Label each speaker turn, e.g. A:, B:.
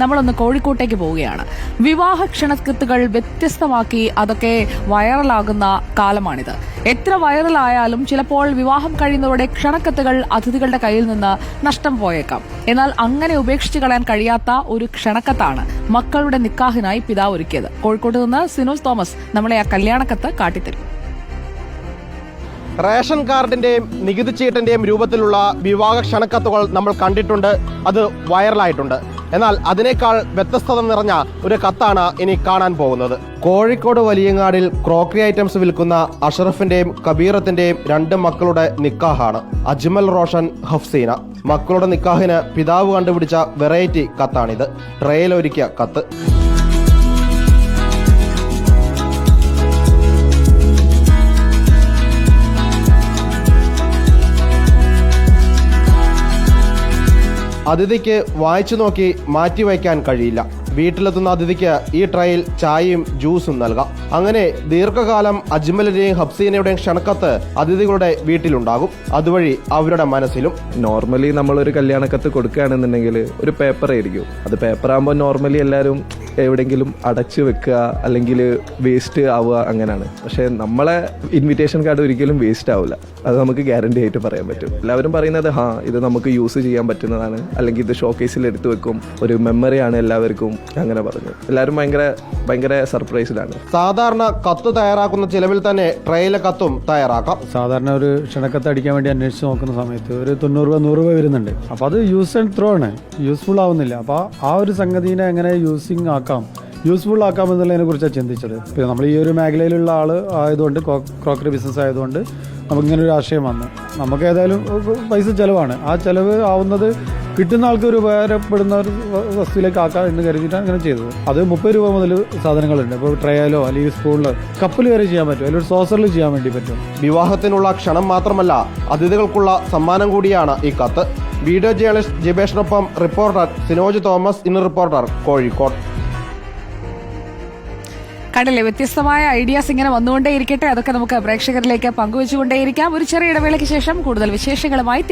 A: നമ്മളൊന്ന് കോഴിക്കോട്ടേക്ക് പോവുകയാണ്. വിവാഹ ക്ഷണക്കത്തുകൾ വ്യത്യസ്തമാക്കി അതൊക്കെ വൈറലാകുന്ന കാലമാണിത്. എത്ര വൈറലായാലും ചിലപ്പോൾ വിവാഹം കഴിയുന്നതോടെ ക്ഷണക്കത്തുകൾ അതിഥികളുടെ കയ്യിൽ നിന്ന് നഷ്ടം പോയേക്കാം. എന്നാൽ അങ്ങനെ ഉപേക്ഷിച്ചു കളയാൻ കഴിയാത്ത ഒരു ക്ഷണക്കത്താണ് മക്കളുടെ നിക്കാഹിനായി പിതാവ് ഒരുക്കിയത്. കോഴിക്കോട്ട് നിന്ന് സിനോസ് തോമസ് നമ്മളെ ആ കല്യാണക്കത്ത് കാട്ടിത്തരും.
B: റേഷൻ കാർഡിന്റെയും നികുതി ചീട്ടിന്റെയും രൂപത്തിലുള്ള വിവാഹ ക്ഷണക്കത്തുകൾ നമ്മൾ കണ്ടിട്ടുണ്ട്. അത് വൈറലായിട്ടുണ്ട്. എന്നാൽ അതിനേക്കാൾ വ്യത്യസ്തത നിറഞ്ഞ ഒരു കത്താണ് ഇനി കാണാൻ പോകുന്നത്. കോഴിക്കോട് വലിയങ്ങാടിൽ ക്രോക്കറി ഐറ്റംസ് വിൽക്കുന്ന അഷറഫിന്റെയും കബീറത്തിന്റെയും രണ്ട് മക്കളുടെ നിക്കാഹാണ് അജ്മൽ റോഷൻ ഹഫ്സീന. മക്കളുടെ നിക്കാഹിന് പിതാവ് കണ്ടുപിടിച്ച വെറൈറ്റി കത്താണിത്. ട്രേയിലൊരുക്കിയ കത്ത്. അതിഥിക്ക് വായിച്ചു നോക്കി മാറ്റിവയ്ക്കാൻ കഴിയില്ല. വീട്ടിലെത്തുന്ന അതിഥിക്ക് ഈ ട്രയിൽ ചായയും ജ്യൂസും നൽകാം. അങ്ങനെ ദീർഘകാലം അജ്മലിന്റെയും ഹബ്സീനയുടെയും ക്ഷണക്കത്ത് അതിഥികളുടെ വീട്ടിലുണ്ടാകും. അതുവഴി അവരുടെ മനസ്സിലും
C: നോർമലി നമ്മളൊരു കല്യാണക്കത്ത് കൊടുക്കുകയാണെന്നുണ്ടെങ്കിൽ ഒരു പേപ്പർ ആയിരിക്കും. അത് പേപ്പർ ആകുമ്പോൾ നോർമലി എല്ലാവരും എവിടെയെങ്കിലും അടച്ച് വെക്കുക അല്ലെങ്കിൽ വേസ്റ്റ് ആവുക അങ്ങനെയാണ്. പക്ഷേ നമ്മളെ ഇൻവിറ്റേഷൻ കാർഡ് ഒരിക്കലും വേസ്റ്റ് ആവില്ല അത് നമുക്ക് ഗ്യാരണ്ടി ആയിട്ട് പറയാൻ പറ്റും. എല്ലാവരും പറയുന്നത് ഹാ ഇത് നമുക്ക് യൂസ് ചെയ്യാൻ പറ്റുന്നതാണ്. അല്ലെങ്കിൽ ഇത് ഷോക്കേസിൽ എടുത്തു വെക്കും. ഒരു മെമ്മറിയാണ് എല്ലാവർക്കും അങ്ങനെ പറഞ്ഞു. എല്ലാവരും ഭയങ്കര ഭയങ്കര സർപ്രൈസിലാണ്
B: സാധാരണ കത്ത് തയ്യാറാക്കുന്ന ചിലവിൽ തന്നെ ട്രെയിലെ കത്തും തയ്യാറാക്കാം.
D: സാധാരണ ഒരു ക്ഷണക്കത്ത് അടിക്കാൻ വേണ്ടി അന്വേഷിച്ച് നോക്കുന്ന സമയത്ത് ഒരു തൊണ്ണൂറ് രൂപ നൂറ് രൂപ വരുന്നുണ്ട്. അപ്പോൾ അത് യൂസ് ആൻഡ് ത്രോ ആണ്. യൂസ്ഫുൾ ആവുന്നില്ല. അപ്പോൾ ആ ഒരു സംഗതിനെ എങ്ങനെ യൂസിങ് ആക്കാം യൂസ്ഫുൾ ആക്കാം എന്നുള്ളതിനെ കുറിച്ചാണ് ചിന്തിച്ചത്. പിന്നെ നമ്മൾ ഈ ഒരു മേഖലയിലുള്ള ആൾ ആയതുകൊണ്ട് ക്രോക്കറി ബിസിനസ് ആയതുകൊണ്ട് നമുക്ക് ഇങ്ങനെ ഒരു ആശയം വന്നു. നമുക്ക് ഏതായാലും പൈസ ചിലവാണ്. ആ ചിലവ് ആവുന്നത് കിട്ടുന്ന ആൾക്ക് ഒരു ഉപകാരപ്പെടുന്ന ഒരു വസ്തുവിലേക്ക് ആക്കാം എന്ന് കരുതിയിട്ടാണ് അങ്ങനെ ചെയ്തത്. അത് മുപ്പത് രൂപ മുതൽ സാധനങ്ങളുണ്ട്. ഇപ്പോൾ ട്രയലോ അല്ലെങ്കിൽ സ്പൂണിലോ കപ്പിൽ വരെ ചെയ്യാൻ പറ്റും. അല്ലെങ്കിൽ സോസറിൽ ചെയ്യാൻ വേണ്ടി പറ്റും.
B: വിവാഹത്തിനുള്ള ക്ഷണം മാത്രമല്ല അതിഥികൾക്കുള്ള സമ്മാനം കൂടിയാണ് ഈ കത്ത്. വീഡിയോ ജേർണലിസ്റ്റ് ജിബേഷിനൊപ്പം റിപ്പോർട്ടർ സിനോജ് തോമസ് ഇന്ന് റിപ്പോർട്ടർ കോഴിക്കോട്.
A: കണ്ടില്ലേ? വ്യത്യസ്തമായ ഐഡിയാസ് ഇങ്ങനെ വന്നുകൊണ്ടേയിരിക്കട്ടെ. അതൊക്കെ നമുക്ക് പ്രേക്ഷകരിലേക്ക് പങ്കുവെച്ചുകൊണ്ടേയിരിക്കാം. ഒരു ചെറിയ ഇടവേളയ്ക്ക് ശേഷം കൂടുതൽ വിശേഷങ്ങളുമായി